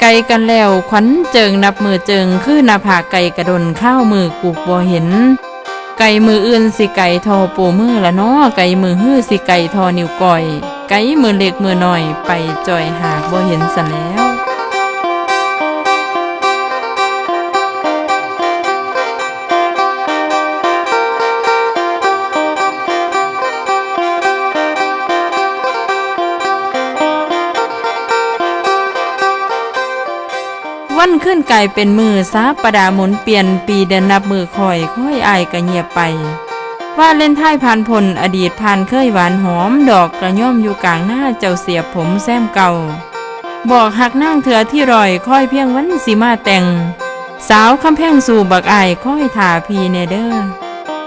ไกลกันแล้วขวัญเจิงนับมือเจิงคือนาผาไก่กระดนข้าวมือกุกบ่เห็น ไก่มืออื่นสิไก่ทอปูมือละเนาะไก่มือฮื้อสิไก่ทอนิ้วก้อย ไก่มือเล็กมือหน่อยไปจ่อยหากบ่เห็นสันแล้ว วันขึ้นไก่เป็นมือซาประดาหมุนเปลี่ยนปีเดินนับมือคอยค่อยอายกะเงียบไป ว่าเล่นท้ายผ่านพลอดีตผ่านเคยหวานหอมดอกกระย่อมอยู่กลางหน้าเจ้าเสียบผมแซมเก่า บอกหักนั่งเถือที่รอยค่อยเพียงวันสิมาแต่ง สาวคำแพงสู่บักอายค่อยถาพีเนเดอร์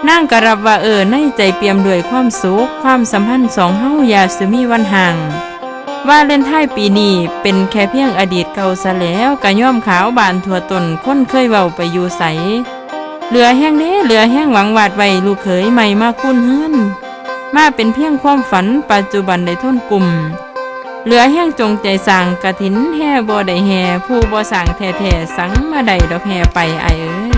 นั่งกระรับว่าเออในใจเปี่ยมด้วยความสุขความสัมพันธ์สองเฮายาสิมีวันห่าง ว่าเล่นท้ายปีนี้เป็นแค่เพียงอดีตเก่าซะแล้วกะย่อมขาวบานทั่วตนคนเคยเว้าไปอยู่ใสเหลือแห้งเด้เหลือแห้งหวังวาดไว้ลูกเขยใหม่มาคุ้นเฮือนมาเป็นเพียงความฝันปัจจุบันได้ทนกลุ่มเหลือแห้งจงใจสั่งกะถินแห่บ่ได้แห่ผู้บ่สั่งแท้ๆสังมาได้ดอกแห่ไปไอายเอ้ย